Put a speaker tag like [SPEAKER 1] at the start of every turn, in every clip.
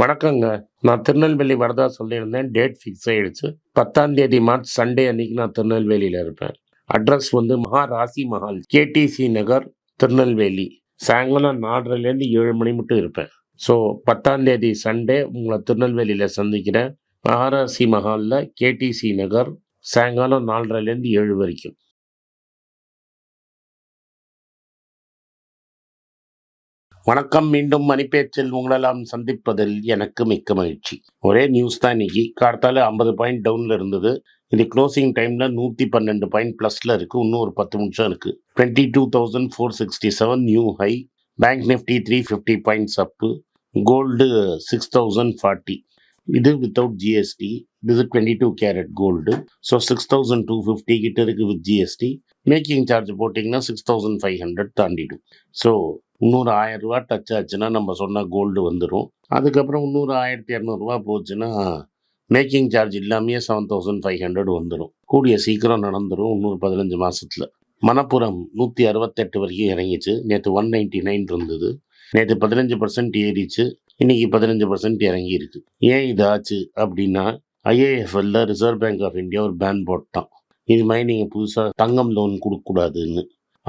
[SPEAKER 1] வணக்கங்க. நான் திருநெல்வேலி வரதா சொல்லியிருந்தேன். டேட் ஃபிக்ஸ் ஆகிடுச்சு பத்தாம் தேதி மார்ச் சண்டே அன்னைக்கு நான் திருநெல்வேலியில் இருப்பேன். அட்ரஸ் வந்து மகாராசி மஹால் கேடிசி நகர் திருநெல்வேலி. சாயங்காலம் நாலரைலேருந்து ஏழு மணி மட்டும் இருப்பேன். ஸோ பத்தாம் தேதி சண்டே உங்களை திருநெல்வேலியில் சந்திக்கிறேன். மகாராசி மஹாலில் கேடிசி நகர் சாயங்காலம் நாலரைலேருந்து ஏழு வரைக்கும். வணக்கம். மீண்டும் மணிப்பேச்சில் உங்களெல்லாம் சந்திப்பதில் எனக்கு மிக்க மகிழ்ச்சி. ஒரே நியூஸ் தான் இன்னைக்கு. கார்த்தால ஐம்பது பாயிண்ட் டவுனில் இருந்தது. இது க்ளோசிங் டைமில் நூற்றி பன்னெண்டு பாயிண்ட் ப்ளஸில் இருக்குது இன்னும் ஒரு பத்து நிமிஷம் இருக்குது twenty two thousand four sixty seven new high bank Nifty three fifty points up gold six thousand forty இது வித்தவுட் ஜிஎஸ்டி இது twenty two carat gold so six thousand two fifty கிட்ட இருக்குது வித் ஜிஎஸ்டி மேக்கிங் சார்ஜ் போட்டிங்கன்னா six thousand five hundred தாண்டிடும். So இன்னொரு ஆயிரம் ரூபா touch ஆச்சுன்னா நம்ம சொன்ன கோல்டு வந்துடும் அதுக்கப்புறம் இன்னொரு ஆயிரத்தி இரநூறுவா போச்சுன்னா மேக்கிங் சார்ஜ் இல்லாமையே செவன் தௌசண்ட் ஃபைவ் ஹண்ட்ரட் வந்துடும் கூடிய சீக்கிரம் நடந்துடும் இன்னொரு பதினஞ்சு மாதத்தில் மணப்புரம் நூற்றி அறுபத்தெட்டு வரைக்கும் இறங்கிச்சு. நேற்று ஒன் நைன்டி நைன் இருந்தது. நேற்று பதினஞ்சு பர்சன்ட் ஏறிச்சு. இன்றைக்கி பதினஞ்சு பர்சன்ட் இறங்கி இருக்கு ஏன் இது ஆச்சு அப்படின்னா ஐஏஎஃப்எல்ல ரிசர்வ் பேங்க் ஆஃப் இந்தியா ஒரு பேன் போட்டான். இது மாதிரி நீங்கள் புதுசாக தங்கம் லோன் கொடுக்கக்கூடாதுன்னு.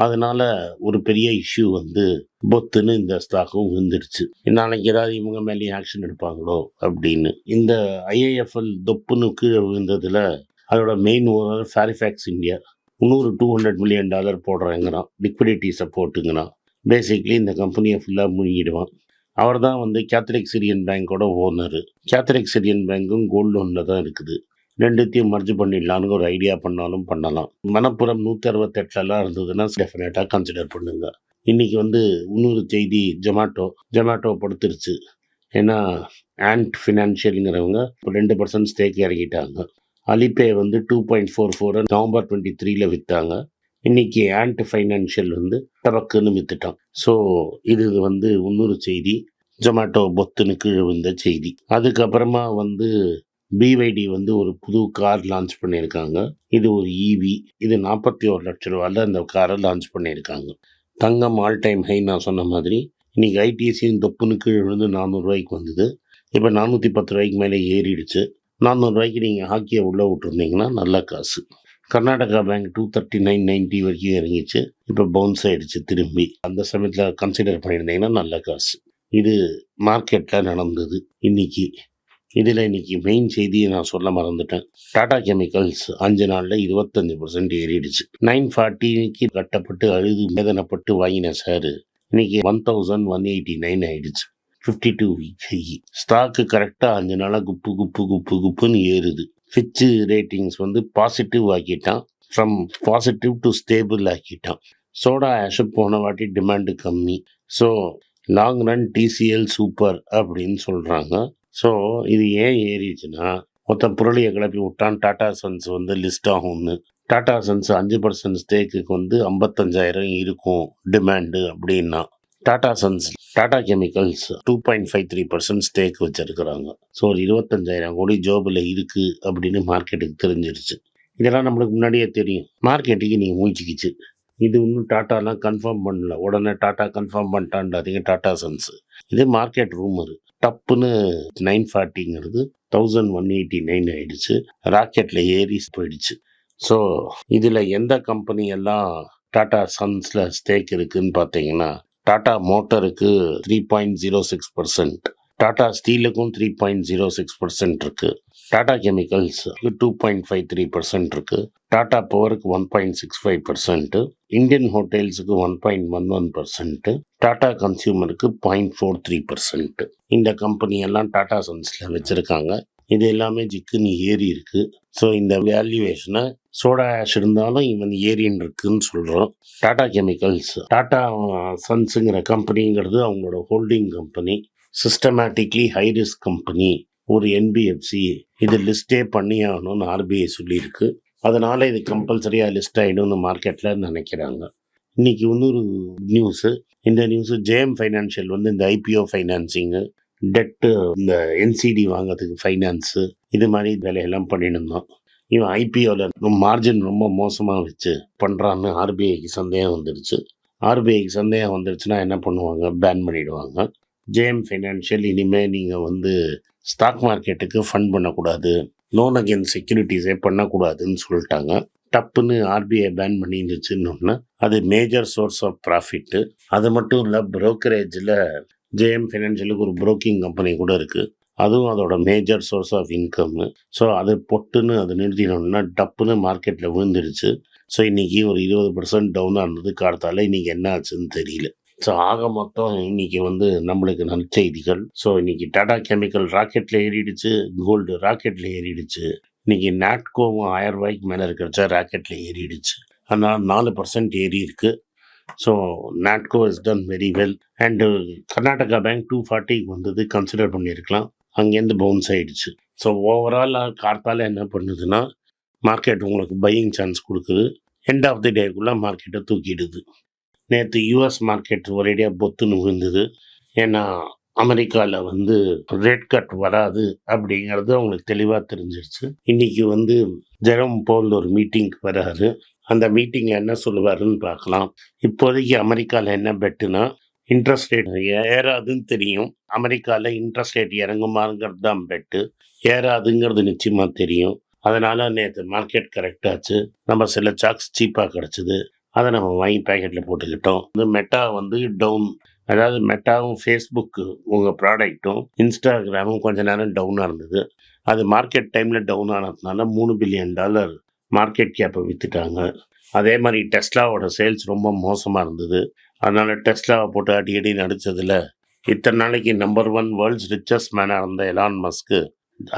[SPEAKER 1] அதனால ஒரு பெரிய இஷ்யூ வந்து பொத்துன்னு இந்த ஸ்டாக்கும் விழுந்துருச்சு. நாளைக்கு ஏதாவது இவங்க மேலேயும் ஆக்ஷன் எடுப்பாங்களோ அப்படின்னு. இந்த ஐஏஎஃப்எல் தொப்புன்னு கீழே விழுந்ததில் அதோட மெயின் ஓனர் ஃபேரிஃபேக்ஸ் இந்தியா முந்நூறு டூ ஹண்ட்ரட் மில்லியன் டாலர் போடுறேங்கிறான். லிக்விடிட்டி சப்போர்ட்டுங்கிறான் பேசிக்லி இந்த கம்பெனியை ஃபுல்லாக முழுங்கிடுவான். அவர் தான் வந்து கேத்தலிக் சிரியன் பேங்கோட ஓனர் கேத்தலிக் சிரியன் பேங்க்கும் கோல்டு லோனில் தான் இருக்குது. ரெண்டுத்தையும் மர்ஜ் பண்ணிடலான்னு ஒரு ஐடியா பண்ணாலும் பண்ணலாம். மணப்புறம் நூற்றி அறுபத்தெட்டுலலாம் இருந்ததுன்னா டெஃபினட்டாக கன்சிடர் பண்ணுங்க. இன்றைக்கி வந்து இன்னொரு செய்தி ஜொமேட்டோ ஜொமேட்டோ படுத்துருச்சு. ஏன்னா ஆண்ட் ஃபினான்ஷியலுங்கிறவங்க இப்போ ரெண்டு பர்சன்ட் ஸ்டேக் இறங்கிட்டாங்க அலிபே வந்து two point four four November twenty த்ரீல விற்றாங்க இன்னைக்கு ஆண்ட் ஃபைனான்ஷியல் வந்து டபக்குன்னு வித்துட்டான். ஸோ இது வந்து இன்னொரு செய்தி. ஜொமேட்டோ பொத்துன்னு கீழே விழுந்த செய்தி. அதுக்கப்புறமா வந்து பிவைடி வந்து ஒரு புது கார் லான்ச் பண்ணியிருக்காங்க. இது ஒரு இவி இது நாற்பத்தி ஒரு லட்ச ரூபாயில் அந்த காரை லான்ச் பண்ணியிருக்காங்க. தங்கம் ஆல் டைம் ஹை நான் சொன்ன மாதிரி. இன்னைக்கு ஐடிசியும் தொப்புன்னு கீழே விழுந்து நானூறுரூவாய்க்கு வந்தது. இப்போ நானூற்றி பத்து ரூபாய்க்கு மேலே ஏறிடுச்சு. நானூறுரூவாய்க்கு நீங்கள் ஹாக்கியை உள்ளே விட்டுருந்தீங்கன்னா நல்ல காசு. Karnataka bank two thirty nine ninety வரைக்கும் இறங்கிச்சு. இப்போ பவுன்ஸ் ஆகிடுச்சு திரும்பி. அந்த சமயத்தில் கன்சிடர் பண்ணியிருந்தீங்கன்னா நல்ல காசு. இது மார்க்கெட்டில் நடந்தது இன்னைக்கு. இதில் இன்னைக்கு மெயின் செய்தியை நான் சொல்ல மறந்துட்டேன். டாடா கெமிக்கல்ஸ் அஞ்சு நாளில் இருபத்தஞ்சி பர்சன்ட் ஏறிடுச்சு. நைன் ஃபார்ட்டிக்கு கட்டப்பட்டு அழுது வேதனைப்பட்டு வாங்கின சார் இன்னைக்கு one thousand one eighty nine ஆயிடுச்சு ஃபிஃப்டி டூ வீக் ஸ்டாக்கு கரெக்டாக அஞ்சு நாளாக குப்பு குப்பு குப்பு குப்புன்னு ஏறுது. ஃபிச்சு ரேட்டிங்ஸ் வந்து பாசிட்டிவ் ஆக்கிட்டான். ஃப்ரம் பாசிட்டிவ் டு ஸ்டேபிள் ஆக்கிட்டான். சோடா ஆஷ் போன வாட்டி டிமாண்டு கம்மி. So long run TCL super அப்படின்னு சொல்கிறாங்க ஸோ இது ஏன் ஏறிச்சுன்னா மொத்தம் புரளியை கிளப்பி விட்டான் டாடா சன்ஸ் வந்து லிஸ்ட் ஆகும்னு. டாடா சன்ஸ் அஞ்சு பர்சன்ட் ஸ்டேக்குக்கு வந்து ஐம்பத்தஞ்சாயிரம் இருக்கும் டிமாண்டு அப்படின்னா. Tata sons Tata chemicals two point five three percent stake வச்சுருக்குறாங்க. ஸோ ஒரு இருபத்தஞ்சாயிரம் கோடி ஜோபில் இருக்குது அப்படின்னு மார்க்கெட்டுக்கு தெரிஞ்சிருச்சு. இதெல்லாம் நம்மளுக்கு முன்னாடியே தெரியும். மார்க்கெட்டுக்கு நீங்கள் மூழ்கிக்கிச்சு இது இன்னும் டாட்டாலாம் கன்ஃபார்ம் பண்ணல. உடனே டாட்டா கன்ஃபார்ம் பண்ணிட்டான்டாதீங்க டாட்டா சன்ஸ். இது மார்க்கெட் ரூமரு டப்புன்னு நைன் ஃபார்ட்டிங்கிறது தௌசண்ட் ஒன் எயிட்டி நைன் ஆயிடுச்சு. ராக்கெட்டில் ஏறி போயிடுச்சு. ஸோ இதில் எந்த கம்பெனி எல்லாம் டாடா சன்ஸில் ஸ்டேக் இருக்குன்னு பார்த்தீங்கன்னா டாடா மோட்டருக்கு three point zero six percent Tata ஸ்டீலுக்கும் three point zero six percent இருக்குது Tata கெமிக்கல்ஸுக்கு two point five three percent இருக்குது Tata பவருக்கு one point six five percent Indian ஹோட்டல்ஸுக்கு one point one one percent Tata கன்சியூமருக்கு point four three percent இந்த company எல்லாம் டாடா சன்ஸில் வச்சுருக்காங்க. இது எல்லாமே ஜிக்குன்னு ஏறி இருக்கு. So இந்த வேல்யூவேஷனை சோடா ஆஷ் இருந்தாலும் இவன் ஏரின்னு இருக்குன்னு சொல்கிறோம் டாடா கெமிக்கல்ஸ் டாடா சன்ஸுங்கிற கம்பெனிங்கிறது அவங்களோட holding company systematically high risk company ஒரு என்பிஎஃப்சி இது லிஸ்டே பண்ணி ஆகணும்னு ஆர்பிஐ சொல்லியிருக்கு. அதனால் இது கம்பல்சரியாக லிஸ்ட் ஆகிடும்னு மார்க்கெட்டில் நினைக்கிறாங்க. இன்னைக்கு இன்னொரு நியூஸு இந்த நியூஸு ஜேஎம் ஃபைனான்ஷியல் வந்து இந்த ஐபிஓ ஃபைனான்சிங்கு டெட்டு இந்த என்சிடி வாங்கிறதுக்கு ஃபைனான்ஸு இது மாதிரி வேலையெல்லாம் பண்ணிட்டு இருந்தோம். இவன் ஐபிஓவில் மார்ஜின் ரொம்ப மோசமாக வச்சு பண்ணுறான்னு ஆர்பிஐக்கு சந்தேகம் வந்துடுச்சு ஆர்பிஐக்கு சந்தேகம் வந்துடுச்சுன்னா என்ன பண்ணுவாங்க? பேன் பண்ணிவிடுவாங்க ஜேஎம் ஃபைனான்ஷியல் இனிமேல் நீங்கள் வந்து ஸ்டாக் மார்க்கெட்டுக்கு ஃபண்ட் பண்ணக்கூடாது. லோன் அகேன் செக்யூரிட்டிஸே பண்ணக்கூடாதுன்னு சொல்லிட்டாங்க. டப்புன்னு ஆர்பிஐ பேன் பண்ணிருந்துச்சுன்னு அது மேஜர் சோர்ஸ் ஆஃப் ப்ராஃபிட்டு அது மட்டும் இல்லை ப்ரோக்கரேஜில் ஜேஎம் ஃபைனான்ஷியலுக்கு ஒரு ப்ரோக்கிங் கம்பெனி கூட இருக்குது அதுவும் அதோட major source of income so அது பொட்டுன்னு அது நிறுத்தினோம்னா டப்புன்னு மார்க்கெட்டில் விழுந்துருச்சு. ஸோ இன்றைக்கி ஒரு இருபது பர்சன்ட் டவுனாக இருந்தது அடுத்தால இன்றைக்கி என்ன ஆச்சுன்னு தெரியல. ஸோ ஆக மொத்தம் இன்னைக்கு வந்து நம்மளுக்கு நற்செய்திகள். ஸோ இன்னைக்கு டாடா கெமிக்கல் ராக்கெட்டில் ஏறிடுச்சு கோல்டு ராக்கெட்டில் ஏறிடுச்சு. இன்னைக்கு நாட்கோவும் ஆயிரம் ரூபாய்க்கு மேலே இருக்கிறச்சா ராக்கெட்டில் ஏறிடுச்சு. ஆனால் நாலு பர்சன்ட் ஏறி இருக்கு. So Natco is done very well and Karnataka bank two ஃபார்ட்டிக்கு வந்தது கன்சிடர் பண்ணியிருக்கலாம். அங்கேருந்து பவுன்ஸ் ஆகிடுச்சு ஸோ ஓவராலாக கார்த்தால் என்ன பண்ணுதுன்னா மார்க்கெட் உங்களுக்கு பையிங் சான்ஸ் கொடுக்குது. எண்ட் ஆஃப் தி டேக்குள்ளே மார்க்கெட்டை தூக்கிடுது. நேற்று யூஎஸ் மார்க்கெட் ஒரேடியாக பொத்துன்னு விழுந்தது ஏன்னா அமெரிக்காவில் வந்து ரேட் கட் வராது அப்படிங்கிறது அவங்களுக்கு தெளிவாக தெரிஞ்சிருச்சு. இன்றைக்கி வந்து ஜெரம் போல் ஒரு மீட்டிங்க்கு வராரு. அந்த மீட்டிங்கில் என்ன சொல்லுவாருன்னு பார்க்கலாம். இப்போதைக்கு அமெரிக்காவில் என்ன பெட்டுனா இன்ட்ரெஸ்ட் ரேட் ஏறாதுன்னு தெரியும். அமெரிக்காவில் இன்ட்ரெஸ்ட் ரேட் இறங்குமாங்கிறது தான் பெட்டு ஏறாதுங்கிறது நிச்சயமாக தெரியும். அதனால் நேற்று மார்க்கெட் கரெக்டாச்சு நம்ம சில சாக்ஸ் சீப்பாக கிடச்சிது. அதை நம்ம வாங்கி பேக்கெட்டில் போட்டுக்கிட்டோம். இந்த மெட்டா வந்து டவுன் அதாவது மெட்டாவும் ஃபேஸ்புக்கு உங்கள் ப்ராடக்ட்டும் இன்ஸ்டாகிராமும் கொஞ்ச நேரம் டவுனாக இருந்தது. அது மார்க்கெட் டைமில் டவுன் ஆனதுனால மூணு பில்லியன் டாலர் மார்க்கெட் கேப்பை விற்றுட்டாங்க அதே மாதிரி டெஸ்லாவோட சேல்ஸ் ரொம்ப மோசமாக இருந்தது. அதனால் டெஸ்லாவை போட்டு அடி அடி நடித்ததில் இத்தனை நாளைக்கு நம்பர் ஒன் வேர்ல்ட்ஸ் ரிச்சஸ்ட் மேனாக இருந்த எலான் மஸ்க்கு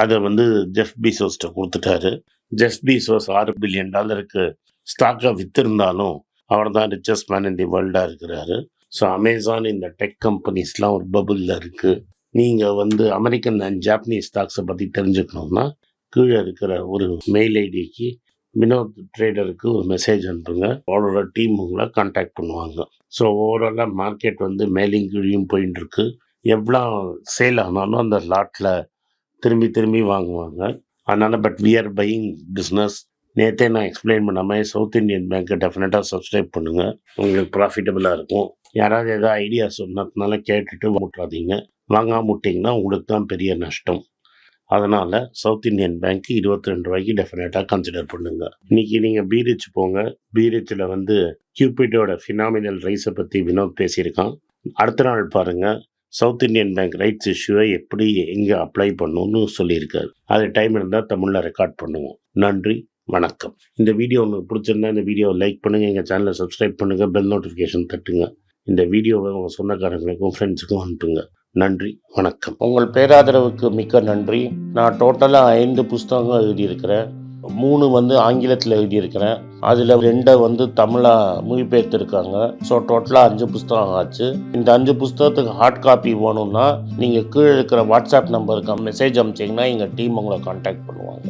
[SPEAKER 1] அதை வந்து ஜெஃப் பீசோஸ்ட்ட கொடுத்துட்டாரு. ஜெஃப் பீசோஸ் ஆறு பில்லியன் டாலருக்கு ஸ்டாக்கை விற்றுருந்தாலும் அவர் தான் ரிச்சஸ்ட் மேன் இன் தி வேர்ல்டாக இருக்கிறாரு. ஸோ அமேசான் இந்த டெக் கம்பெனிஸ்லாம் ஒரு பபுளில் இருக்குது நீங்கள் வந்து அமெரிக்கன் அண்ட் ஜாப்பனீஸ் ஸ்டாக்ஸை பற்றி தெரிஞ்சுக்கணுன்னா கீழே இருக்கிற ஒரு மெயில் ஐடிக்கு வினோத் ட்ரேடருக்கு ஒரு மெசேஜ் அனுப்புங்க. அவரோட டீம் உங்களை காண்டாக்ட் பண்ணுவாங்க. ஸோ ஓவராலாக மார்க்கெட் வந்து மேலேயும் கீழியும் போயின்னு இருக்கு எவ்வளோ சேல் ஆனாலும் அந்த லாட்டில் திரும்பி திரும்பி வாங்குவாங்க. அதனால் but we are buying business நேற்றே நான் எக்ஸ்பிளைன் பண்ணாமல் சவுத் இந்தியன் பேங்க்கை டெஃபினட்டாக சப்ஸ்கிரைப் பண்ணுங்கள் உங்களுக்கு ப்ராஃபிட்டபுளாக இருக்கும். யாராவது ஏதாவது ஐடியா சொன்னதுனால கேட்டுட்டு விட்றாதீங்க வாங்காம விட்டிங்கன்னா உங்களுக்கு தான் பெரிய நஷ்டம். அதனால் சவுத் இந்தியன் பேங்க்கு இருபத்தி ரெண்டு ரூபாய்க்கு டெஃபினட்டாக கன்சிடர் பண்ணுங்கள் இன்றைக்கி நீங்கள் பீரிச் போங்க. பீரிச்சில் வந்து கியூபிட்டோட ஃபினாமினல் ரைஸை பற்றி வினோத் பேசியிருக்கான். அடுத்த நாள் பாருங்கள் சவுத் இந்தியன் பேங்க் ரைட்ஸ் இஷ்யூவை எப்படி எங்கே அப்ளை பண்ணணும்னு சொல்லியிருக்காரு. அது டைம் இருந்தால் தமிழில் ரெக்கார்ட் பண்ணுவோம். நன்றி. வணக்கம். இந்த வீடியோ உங்களுக்கு பிடிச்சிருந்தா இந்த வீடியோவை லைக் பண்ணுங்கள் எங்கள் சேனலை சப்ஸ்கிரைப் பண்ணுங்கள் பெல் நோட்டிஃபிகேஷன் தட்டுங்க. இந்த வீடியோவை உங்கள் சொந்தக்காரங்களுக்கும் ஃப்ரெண்ட்ஸுக்கும் அனுப்புங்க. நன்றி வணக்கம். உங்கள் பேராதரவுக்கு மிக்க நன்றி. நான் டோட்டலாக ஐந்து புஸ்தகங்கள் எழுதியிருக்கிறேன். மூணு வந்து ஆங்கிலத்தில் எழுதியிருக்கிறேன். அதில் ரெண்டை வந்து தமிழாக மொழிபெயர்த்திருக்காங்க. ஸோ டோட்டலாக அஞ்சு புஸ்தகம் ஆச்சு. இந்த அஞ்சு புஸ்தகத்துக்கு ஹார்ட் காப்பி வேணும்னா நீங்கள் கீழே இருக்கிற வாட்ஸ்அப் நம்பருக்கு மெசேஜ் அனுப்பிச்சிங்கன்னா எங்கள் டீம் உங்களை காண்டாக்ட் பண்ணுவாங்க.